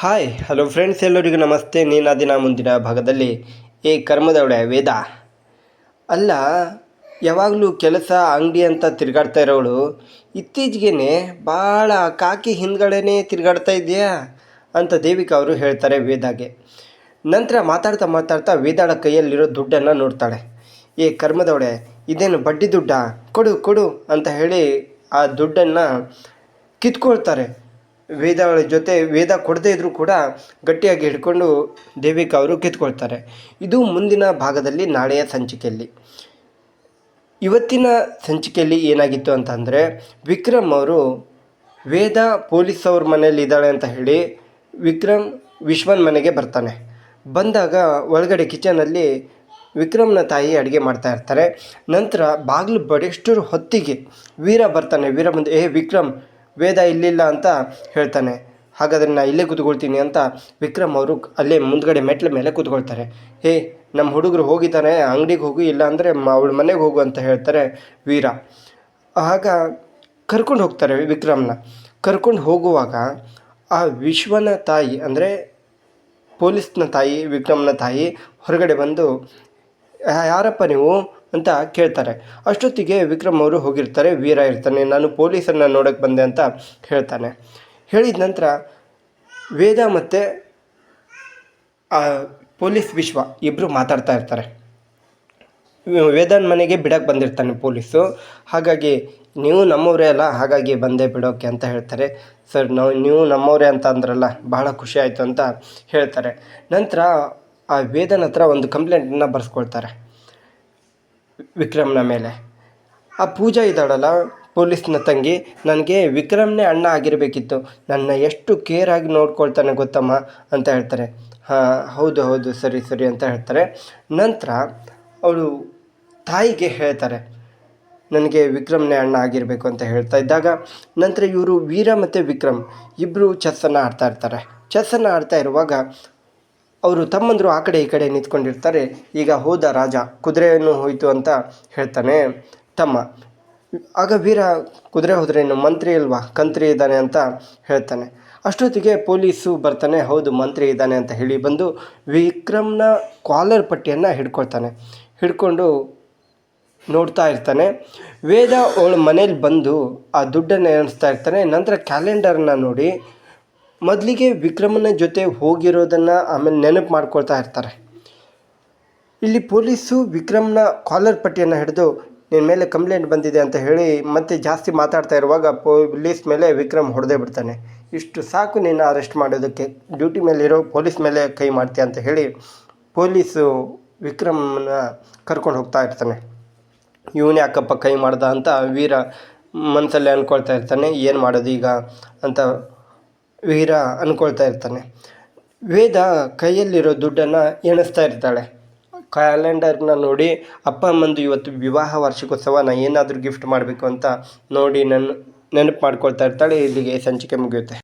Hi, hello friends ಎಲ್ಲರಿಗೂ ನಮಸ್ತೆ. ನೀನ ದಿನ ಮುಂದಿನ ಭಾಗದಲ್ಲಿ ಏ ಕರ್ಮದವಳೆ ವೇದ. ಅಲ್ಲ, ಯಾವಾಗಲೂ ಕೆಲಸ, ಅಂಗಡಿ ಅಂತ ತಿರುಗಾಡ್ತಾ ಇರೋವಳು ಇತ್ತೀಚೆಗೆ ಭಾಳ ಕಾಕಿ ಹಿಂದ್ಗಡೆನೇ ತಿರುಗಾಡ್ತಾ ಇದೆಯಾ ಅಂತ ದೇವಿಕಾ ಅವರು ಹೇಳ್ತಾರೆ ವೇದಾಗೆ. ನಂತರ ಮಾತಾಡ್ತಾ ಮಾತಾಡ್ತಾ ವೇದಾಳ ಕೈಯಲ್ಲಿರೋ ದುಡ್ಡನ್ನು ನೋಡ್ತಾಳೆ. ಏ ಕರ್ಮದವಳೆ ಇದೇನು ಬಡ್ಡಿ ದುಡ್ಡ? ಕೊಡು ಕೊಡು ಅಂತ ಹೇಳಿ ಆ ದುಡ್ಡನ್ನು ಕಿತ್ಕೊಳ್ತಾರೆ. ವೇದ ಅವಳ ಜೊತೆ ವೇದ ಕೊಡದೇ ಇದ್ದರೂ ಕೂಡ ಗಟ್ಟಿಯಾಗಿ ಹಿಡ್ಕೊಂಡು ದೇವಿಕ ಅವರು ಕಿತ್ಕೊಳ್ತಾರೆ. ಇದು ಮುಂದಿನ ಭಾಗದಲ್ಲಿ ನಾಳೆಯ ಸಂಚಿಕೆಯಲ್ಲಿ. ಇವತ್ತಿನ ಸಂಚಿಕೆಯಲ್ಲಿ ಏನಾಗಿತ್ತು ಅಂತಂದರೆ ವಿಕ್ರಮ್ ಅವರು ವೇದ ಪೊಲೀಸ್ ಅವ್ರ ಮನೇಲಿ ಇದ್ದಾಳೆ ಅಂತ ಹೇಳಿ ವಿಕ್ರಮ್ ವಿಶ್ವನ್ ಮನೆಗೆ ಬರ್ತಾನೆ. ಬಂದಾಗ ಒಳಗಡೆ ಕಿಚನಲ್ಲಿ ವಿಕ್ರಮ್ನ ತಾಯಿ ಅಡುಗೆ ಮಾಡ್ತಾ ಇರ್ತಾರೆ. ನಂತರ ಬಾಗಿಲು ಬಡಿಷ್ಟರ ಹೊತ್ತಿಗೆ ವೀರ ಬರ್ತಾನೆ. ವೀರ ಬಂದು, ಏ ವಿಕ್ರಮ್ ವೇದ ಇಲ್ಲಿಲ್ಲ ಅಂತ ಹೇಳ್ತಾನೆ. ಹಾಗಾದರೆ ನಾನು ಇಲ್ಲೇ ಕೂತ್ಕೊಳ್ತೀನಿ ಅಂತ ವಿಕ್ರಮ್ ಅವರು ಅಲ್ಲೇ ಮುಂದ್ಗಡೆ ಮೆಟ್ಲ ಮೇಲೆ ಕೂತ್ಕೊಳ್ತಾರೆ. ಹೇ ನಮ್ಮ ಹುಡುಗರು ಹೋಗಿದ್ದಾರೆ ಅಂಗಡಿಗೆ ಹೋಗು, ಇಲ್ಲ ಅಂದರೆ ಅವಳ ಮನೆಗೆ ಹೋಗು ಅಂತ ಹೇಳ್ತಾರೆ ವೀರ. ಆಗ ಕರ್ಕೊಂಡು ಹೋಗ್ತಾರೆ ವಿಕ್ರಮ್ನ. ಕರ್ಕೊಂಡು ಹೋಗುವಾಗ ಆ ವಿಶ್ವನ ತಾಯಿ, ಅಂದರೆ ಪೊಲೀಸ್ನ ತಾಯಿ, ವಿಕ್ರಮ್ನ ತಾಯಿ ಹೊರಗಡೆ ಬಂದು ಯಾರಪ್ಪ ನೀವು? ಅಂತ ಕೇಳ್ತಾರೆ. ಅಷ್ಟೊತ್ತಿಗೆ ವಿಕ್ರಮ್ ಅವರು ಹೋಗಿರ್ತಾರೆ, ವೀರ ಇರ್ತಾನೆ, ನಾನು ಪೊಲೀಸನ್ನು ನೋಡೋಕ್ಕೆ ಬಂದೆ ಅಂತ ಹೇಳ್ತಾನೆ. ಹೇಳಿದ ನಂತರ ವೇದ ಮತ್ತು ಪೊಲೀಸ್ ವಿಶ್ವ ಇಬ್ಬರು ಮಾತಾಡ್ತಾ ಇರ್ತಾರೆ. ವೇದನ್ ಮನೆಗೆ ಬಿಡಕ್ಕೆ ಬಂದಿರ್ತಾನೆ ಪೊಲೀಸು. ಹಾಗಾಗಿ ನೀವು ನಮ್ಮವರೇ ಅಲ್ಲ, ಹಾಗಾಗಿ ಬಂದೇ ಬಿಡೋಕೆ ಅಂತ ಹೇಳ್ತಾರೆ. ಸರ್, ನಾವು, ನೀವು ನಮ್ಮವರೇ ಅಂತ ಅಂದ್ರಲ್ಲ, ಬಹಳ ಖುಷಿ ಆಯಿತು ಅಂತ ಹೇಳ್ತಾರೆ. ನಂತರ ಆ ವೇದನ ಹತ್ರ ಒಂದು ಕಂಪ್ಲೇಂಟನ್ನು ಬರ್ಸ್ಕೊಳ್ತಾರೆ. ವಿಕ್ರಮ್ನ ಮೇಲೆ. ಆ ಪೂಜಾ ಇದ್ದಾಳಲ್ಲ, ಪೊಲೀಸ್ನ ತಂಗಿ, ನನಗೆ ವಿಕ್ರಮ್ನೇ ಅಣ್ಣ ಆಗಿರಬೇಕಿತ್ತು. ನನ್ನ ಎಷ್ಟು ಕೇರ್ ಆಗಿ ನೋಡ್ಕೊಳ್ತಾನೆ ಗೊತ್ತಮ್ಮ ಅಂತ ಹೇಳ್ತಾರೆ. ಹಾಂ, ಹೌದು ಹೌದು, ಸರಿ ಸರಿ ಅಂತ ಹೇಳ್ತಾರೆ. ನಂತರ ಅವಳು ತಾಯಿಗೆ ಹೇಳ್ತಾರೆ, ನನಗೆ ವಿಕ್ರಮ್ನೇ ಅಣ್ಣ ಆಗಿರಬೇಕು ಅಂತ ಹೇಳ್ತಾ ಇದ್ದಾಗ, ನಂತರ ಇವರು ವೀರ ಮತ್ತು ವಿಕ್ರಮ್ ಇಬ್ಬರು ಚೆಸ್ಸನ್ನು ಆಡ್ತಾ ಇರ್ತಾರೆ. ಚೆಸ್ಸನ್ನು ಆಡ್ತಾ ಇರುವಾಗ ಅವರು ತಮ್ಮಂದರು ಆ ಕಡೆ ಈ ಕಡೆ ನಿಂತ್ಕೊಂಡಿರ್ತಾರೆ. ಈಗ ಹೋದ ರಾಜ ಕುದುರೆಯನ್ನು ಹೋಯಿತು ಅಂತ ಹೇಳ್ತಾನೆ, ತಮ್ಮ, ಆಗ ವೀರ ಕುದುರೆ ಹೋದ್ರೇನು, ಮಂತ್ರಿ ಅಲ್ವಾ, ಕಂತ್ರಿ ಇದ್ದಾನೆ ಅಂತ ಹೇಳ್ತಾನೆ. ಅಷ್ಟೊತ್ತಿಗೆ ಪೊಲೀಸು ಬರ್ತಾನೆ, ಹೌದು, ಮಂತ್ರಿ ಇದ್ದಾನೆ ಅಂತ ಹೇಳಿ ಬಂದು ವಿಕ್ರಮ್ನ ಕಾಲರ್ ಪಟ್ಟಿಯನ್ನು ಹಿಡ್ಕೊಳ್ತಾನೆ. ಹಿಡ್ಕೊಂಡು ನೋಡ್ತಾ ಇರ್ತಾನೆ. ವೇದ ಅವಳ ಮನೇಲಿ ಬಂದು ಆ ದುಡ್ಡನ್ನು ಎಣಿಸ್ತಾ ಇರ್ತಾನೆ. ನಂತರ ಕ್ಯಾಲೆಂಡರ್ನ ನೋಡಿ ಮೊದಲಿಗೆ ವಿಕ್ರಮನ ಜೊತೆ ಹೋಗಿರೋದನ್ನು ಆಮೇಲೆ ನೆನಪು ಮಾಡ್ಕೊಳ್ತಾ ಇರ್ತಾರೆ. ಇಲ್ಲಿ ಪೊಲೀಸು ವಿಕ್ರಮ್ನ ಕಾಲರ್ ಪಟ್ಟಿಯನ್ನು ಹಿಡಿದು ನಿನ್ನ ಮೇಲೆ ಕಂಪ್ಲೇಂಟ್ ಬಂದಿದೆ ಅಂತ ಹೇಳಿ ಮತ್ತೆ ಜಾಸ್ತಿ ಮಾತಾಡ್ತಾ ಇರುವಾಗ ಪೊಲೀಸ್ ಮೇಲೆ ವಿಕ್ರಮ್ ಹೊಡೆದೇ ಬಿಡ್ತಾನೆ. ಇಷ್ಟು ಸಾಕು ನಿನ್ನ ಅರೆಸ್ಟ್ ಮಾಡೋದಕ್ಕೆ. ಡ್ಯೂಟಿ ಮೇಲಿರೋ ಪೊಲೀಸ್ ಮೇಲೆ ಕೈ ಮಾಡ್ತೀಯ ಅಂತ ಹೇಳಿ ಪೊಲೀಸು ವಿಕ್ರಮ್ನ ಕರ್ಕೊಂಡು ಹೋಗ್ತಾ ಇರ್ತಾನೆ. ಇವನೇ ಯಾಕಪ್ಪ ಕೈ ಮಾಡ್ದ ಅಂತ ವೀರ ಮನಸ್ಸಲ್ಲಿ ಅಂದ್ಕೊಳ್ತಾ ಇರ್ತಾನೆ. ಏನು ಮಾಡೋದು ಈಗ? ಅಂತ ವೀರ ಅಂದ್ಕೊಳ್ತಾ ಇರ್ತಾನೆ. ವೇದ ಕೈಯಲ್ಲಿರೋ ದುಡ್ಡನ್ನು ಎಣಿಸ್ತಾ ಇರ್ತಾಳೆ. ಕ್ಯಾಲೆಂಡರ್ನ ನೋಡಿ, ಅಪ್ಪ ಅಮ್ಮಂದು ಇವತ್ತು ವಿವಾಹ ವಾರ್ಷಿಕೋತ್ಸವ, ನಾ ಏನಾದರೂ ಗಿಫ್ಟ್ ಮಾಡಬೇಕು ಅಂತ ನೋಡಿ ನನ್ನ ನೆನಪು ಮಾಡ್ಕೊಳ್ತಾ ಇರ್ತಾಳೆ. ಇಲ್ಲಿಗೆ ಸಂಚಿಕೆ ಮುಗಿಯುತ್ತೆ.